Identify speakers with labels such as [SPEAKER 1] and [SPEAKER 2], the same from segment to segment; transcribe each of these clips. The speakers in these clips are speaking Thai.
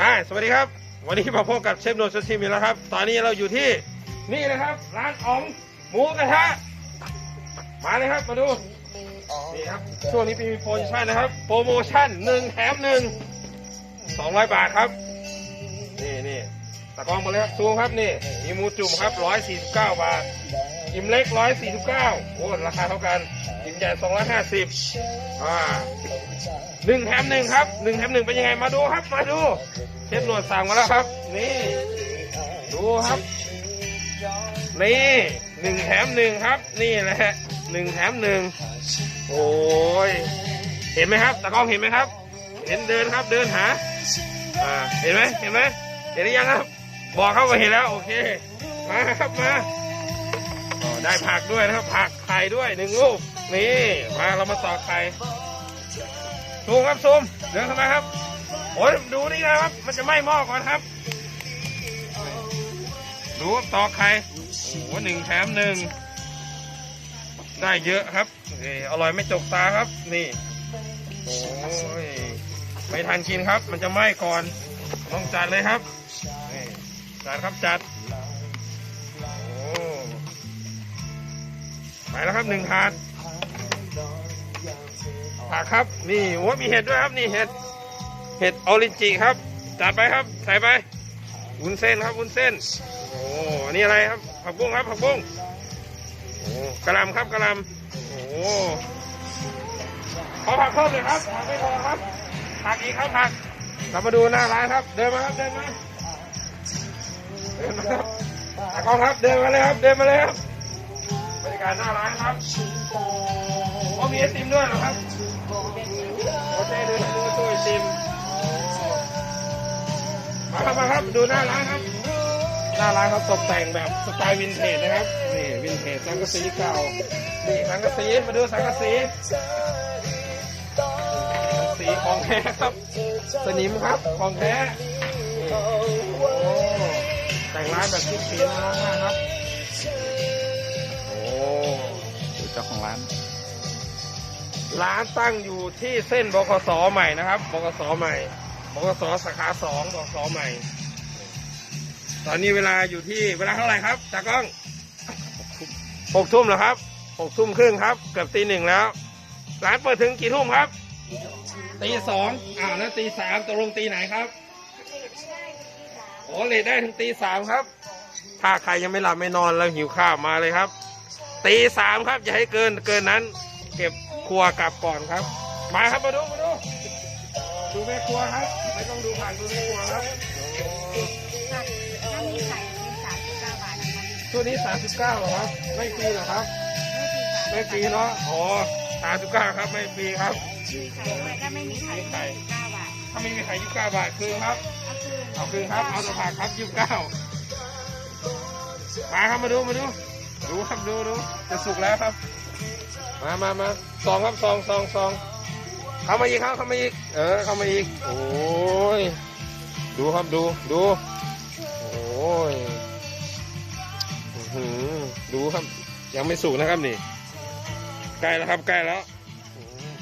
[SPEAKER 1] อ่าสวัสดีครับ วันนี้มาพบกับเชฟโนชทีมอีแล้วครับ ตอนนี้เราอยู่ที่นี่นะครับ ร้านอ๋องหมูกระทะ มาเลยครับ มาดู นี่ครับ ช่วงนี้มีโปรโมชั่นนะครับ โปรโมชั่นหนึ่งแถมหนึ่งสองร้อยบาทครับ นี่นี่ตะกร้องมาเลยครับซูมครับนี่ มีหมูจุ่มครับร้อยสี่สิบเก้าบาท อิ่มเล็กร้อยสี่สิบเก้าโอ้ราคาเท่ากันอิ่มใหญ่สองร้อยห้าสิบอ่าหนึ่งแถมหนึ่งครับหนึ่งแถมหนึ่งเป็นยังไงมาดูครับมาดูเชฟหนวดสั่งมาแล้วครับ นี่ ดูครับนี่หนึ่งแถมหนึ่งครับ นี่แหละหนึ่งแถมหนึ่งโอ้ยเห็นไหมครับตะกล้องเห็นไหมครับ เห็นเดินครับเดินหาอ่าเห็นไหมเห็นไหมเห็นหรือยังครับ บอกเขาว่าเห็นแล้วโอเคมาครับมา ได้ผักด้วยนะครับ ผักไข่ด้วยหนึ่งลูกนี่มาเรามาต่อไข่ซูมครับซูมเดินเข้ามาครับโอ้ยดูนี่นะครับ มันจะไหม้หม้อก่อนครับ ดูครับตอกไข่โอ้โหหนึ่งแถมหนึ่งได้เยอะครับเอ้ยอร่อยไม่จกตาครับ นี่โอ้ยไม่ทันกินครับ มันจะไหม้ก่อนต้องจัดเลยครับจัดครับจัด ไปแล้วครับหนึ่งถาดผักครับ นี่โอ้มีเห็ดด้วยครับ นี่เห็ด เห็ดออริจิครับ จัดไปครับ ใส่ไปวุ้นเส้นครับวุ้นเส้น โอ้อันนี่อะไรครับ ผักบุ้งครับ ผักบุ้งโอ้กระลำครับกระลำโอ้ขอผักเพิ่มเลยครับผักไม่พอครับ ผักอีกครับผักกลับมาดูหน้าร้านครับ เดินมาครับ เดินมา เดินมาครับตากองครับ เดินมาเลยครับ เดินมาเลยครับ รรยากาศหน้าร้านครับโอ้มีไอติมด้วยเหรอครับโอเคดูดูตู้ไอติมมาครับมาครับดูหน้าร้านครับ หน้าร้านเขาตกแต่งแบบสไตล์วินเทจนะครับนี่วินเทจสังกะสีเก่านี่สังกะสีมาดูสังกะสีสีของแท้ครับ สนิมครับของแท้นี่โอ้แต่งร้านแบบชุดสีน่ารักมากครับ ร้านตั้งอยู่ที่เส้นบกสใหม่นะครับบกสใหม่บกสสาขาสองบกสใหม่ ตอนนี้เวลาอยู่ที่เวลาเท่าไหร่ครับจากกล้องหกทุ่มเหรอครับหกทุ่มครึ่งครับ เกือบตีหนึ่งแล้ว ร้านเปิดถึงกี่ทุ่มครับตีสองอ้าวแล้วตีสามตกลงตีไหนครับโอ้เลทได้ถึงตีสามครับ ถ้าใครยังไม่หลับไม่นอนแล้วหิวข้าวมาเลยครับตีสามครับอย่าให้เกินเกินนั้น เก็บครัวกลับก่อนครับ มาครับมาดูมาดูดูแม่ครัวครับ ไม่ต้องดูผ่านดูแม่ครัวครับ
[SPEAKER 2] ถ้ามีไข่มีสามสิบเก้าบาทนะคะ
[SPEAKER 1] ชุดนี้ 39เหรอครับ ไม่ฟรีเหรอครับ ไม่ฟรีเนาะอ๋อ39ครับไม่ฟรีครับ
[SPEAKER 2] มีไข่ด้วยถ้าไม่มีไข่
[SPEAKER 1] ไข่
[SPEAKER 2] สิบเก้าบาท
[SPEAKER 1] ถ้าไม่มีไข่29บาทคือครับ
[SPEAKER 2] เอาคืน
[SPEAKER 1] เอาคืนครับ เอาตัวผักครับ29มาครับมาดูมาดู ดูครับดูดูจะสุกแล้วครับ มามามาซองครับซองซองซองเข้ามาอีกครับเข้ามาอีก เออเข้ามาอีก โอ้ย ดูครับดูดู โอ้ยอื้อหือดูครับ ยังไม่สุกนะครับนี่ ใกล้แล้วครับใกล้แล้วอืม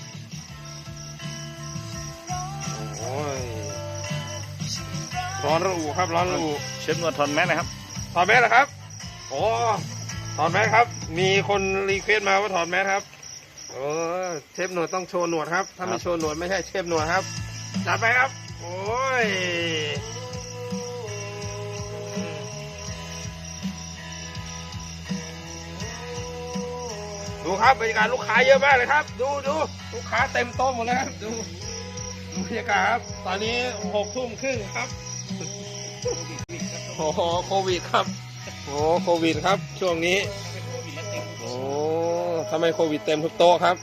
[SPEAKER 1] โอ้ย ร้อนระอุครับร้อนระอุ
[SPEAKER 3] เชฟนวดทนแม่นะครับ
[SPEAKER 1] ถอดแมสเหรอครับ โอ้ ถอดแมสครับ มีคนรีเควสต์มาว่าถอดแมสครับเออเชฟหนวดต้องโชว์หนวดครับ ถ้าไม่โชว์หนวดไม่ใช่เชฟหนวดครับจัดไปครับ โอ้ยดูครับบรรยากาศลูกค้าเยอะมากเลยครับ ดูดูลูกค้าเต็มโต๊ะหมดแล้วครับดูดูบรรยากาศครับ ตอนนี้หกทุ่มครึ่งครับโอ้โหโควิดครับ โอ้โควิดครับ ช่วงนี้โอ้ทำไมโควิดเต็มทุกโต๊ะครับ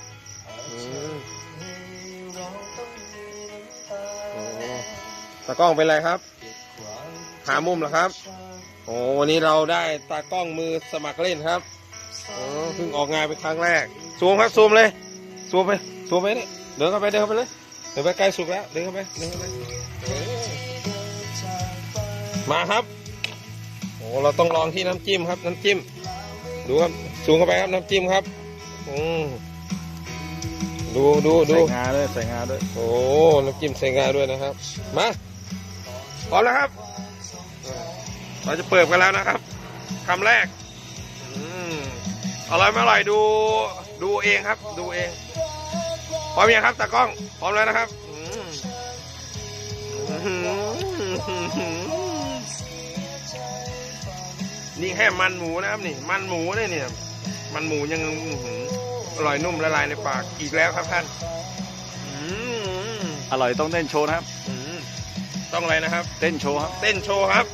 [SPEAKER 1] อืมโอ้ตากล้องเป็นไรครับ หามุมเหรอครับ โอ้วันนี้เราได้ตากล้องมือสมัครเล่นครับโอ้เพิ่งออกงานเป็นครั้งแรกซูมครับซูมเลยซูมไปซูมไปนี่เดินเข้าไปเดินเข้าไปเลยเดินไปใกล้สุกแล้วเดินเข้าไปเดินเข้าไปมาครับ อ้เราต้องลองที่น้ำจิ้มครับ น้ำจิ้ม ดูครับสูงเข้าไปครับน้ำจิ้มครับอืมดูดูดู
[SPEAKER 3] ใส่งาด้วยใส่งาด้วย
[SPEAKER 1] โอ้น้ำจิ้มใส่งาด้วยนะครับมาพร้อมแล้วครับเออเราจะเปิดกันแล้วนะครับคำแรกอืมอร่อยไม่อร่อยดูดูเองครับ ดูเองพร้อมยังครับตากล้องพร้อมแล้วนะครับอืมอื้อหือ นี่แค่มันหมูนะครับนี่ มันหมูเนี่ยเนี่ย มันหมูยังอื้อหืออร่อยนุ่มละลายในปากอีกแล้วครับท่านอืม
[SPEAKER 3] อร่อยต้องเต้นโชว์นะครับ
[SPEAKER 1] อืมต้องอะไรนะครับ
[SPEAKER 3] เต้นโชว์ครับ
[SPEAKER 1] เต้นโชว์ครับ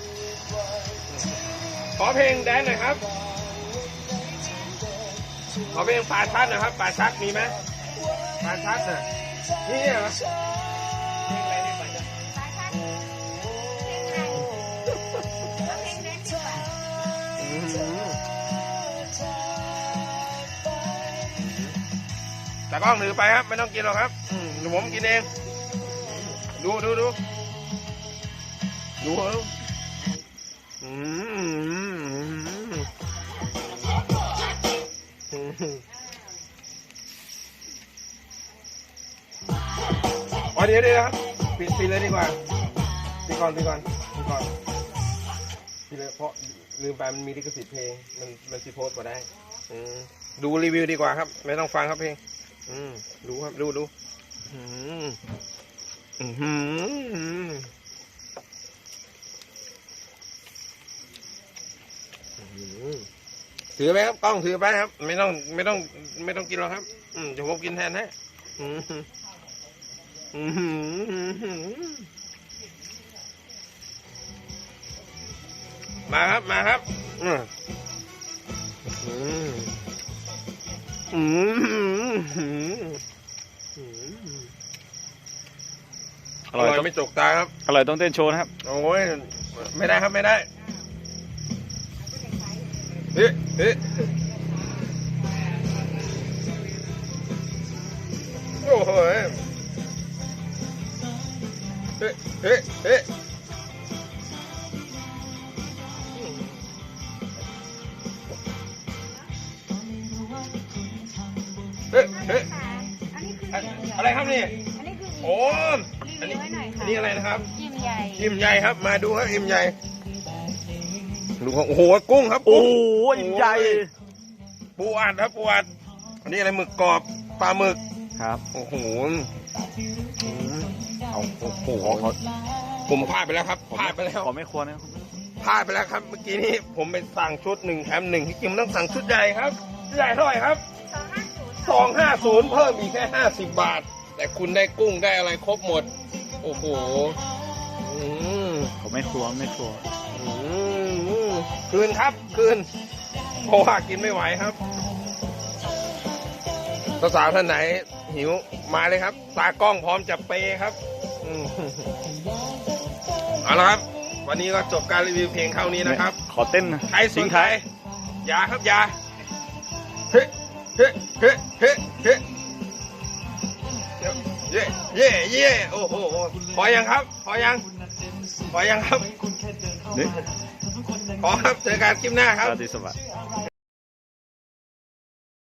[SPEAKER 1] ขอเพลงแดนหน่อยครับ ขอเพลงป่าชัดหนะครับป่าชัดมีไหมป่าชัดน่ะนี่เหรอ ต่กล้องถือไปครับ ไม่ต้องกินหรอกครับอืมเดี๋ยวผมกินเอง ดูดูดูดูดูอืมอ๋อเดี๋ยวเดี๋ยวนะครับปิดปิดเลยดีกว่าปิดก่อนปิดก่อนปิดก่อนปิดเลยเพราะลืมไปมันมีลิขสิทธิ์เพลง มันมันซีโพสต์มาได้อืมดูรีวิวดีกว่าครับ ไม่ต้องฟังครับเพลง อืมดูครับดูดูอืมอืมอือถือไหมครับกล้องถือไปครับ ไม่ต้องไม่ต้อง ไม่ต้องกินหรอกครับ อืมเดี๋ยวผมกินแทนให้อืมอืมมาครับ มาครับ อืม ไม่จกตาครับ
[SPEAKER 3] อร่อยต้องเต้นโชว์นะครับ
[SPEAKER 1] โอ้ยไม่ได้ครับไม่ได้เฮ้เฮ้โอ้โหเฮ้เฮ้เฮ้เฮ้เฮ้เฮ้
[SPEAKER 2] อันนี้คือ
[SPEAKER 1] อะอะไรครับนี่
[SPEAKER 2] อันนี้คือ
[SPEAKER 1] โอ้
[SPEAKER 2] รีวิวไว้ห น่อยค่ะ
[SPEAKER 1] อันนี้อะไรนะครับ
[SPEAKER 2] ยิ้มใหญ่
[SPEAKER 1] อิ่มใหญ่ครับ มาดูครับอิ่มใหญ่ดูครับโอ้โหกุ้งครับ
[SPEAKER 3] โอ้
[SPEAKER 1] กุ้ง
[SPEAKER 3] โหใหญ่
[SPEAKER 1] ปูอัดครับปูอัดอันนี้อะไรหมึกกรอบปลาหมึก
[SPEAKER 3] ครับ
[SPEAKER 1] โอ้โหอืมเอาโอ้โห
[SPEAKER 3] ขอขอ
[SPEAKER 1] ผมพลาดไปแล้วครับพลาดไปแล้ว
[SPEAKER 3] ขอไม่ควรนะครับ
[SPEAKER 1] พลาดไปแล้วครับ เมื่อกี้นี้ผมไปสั่งชุดหนึ่งแถมหนึ่งที่จริงมันต้องสั่งชุดใหญ่ครับชุดใหญ่เท่าไหร่ครับ
[SPEAKER 2] สองห้าศูนย์
[SPEAKER 1] สองห้าศูนย์เพิ่มอีกแค่ห้าสิบบาท แต่คุณได้กุ้งได้อะไรครบหมด โอ้โหอืม
[SPEAKER 3] ขอไม่ครัวไม่ครัว
[SPEAKER 1] อืมคืนครับคืนเพราะว่ากินไม่ไหวครับสาวๆท่านไหน หิวมาเลยครับ ตากล้องพร้อมจะเปย์ครับอืมเอาละครับ วันนี้ก็จบการรีวิวเพลงเข้านี้นะครับ
[SPEAKER 3] ขอเต้นนะ
[SPEAKER 1] ใครส
[SPEAKER 3] ทิ้
[SPEAKER 1] น
[SPEAKER 3] ง
[SPEAKER 1] ใจ
[SPEAKER 3] ท้าย
[SPEAKER 1] อย่าครับอย่าเฮ้เฮ้เฮ้เฮ้ เฮ้เย่เย่เย่โอ้โหพอยังครับ พอยัง พอยังครับ
[SPEAKER 3] นี่
[SPEAKER 1] พอครับเจอกันคลิปหน้าครับ
[SPEAKER 3] ราตรีสวัสดิ์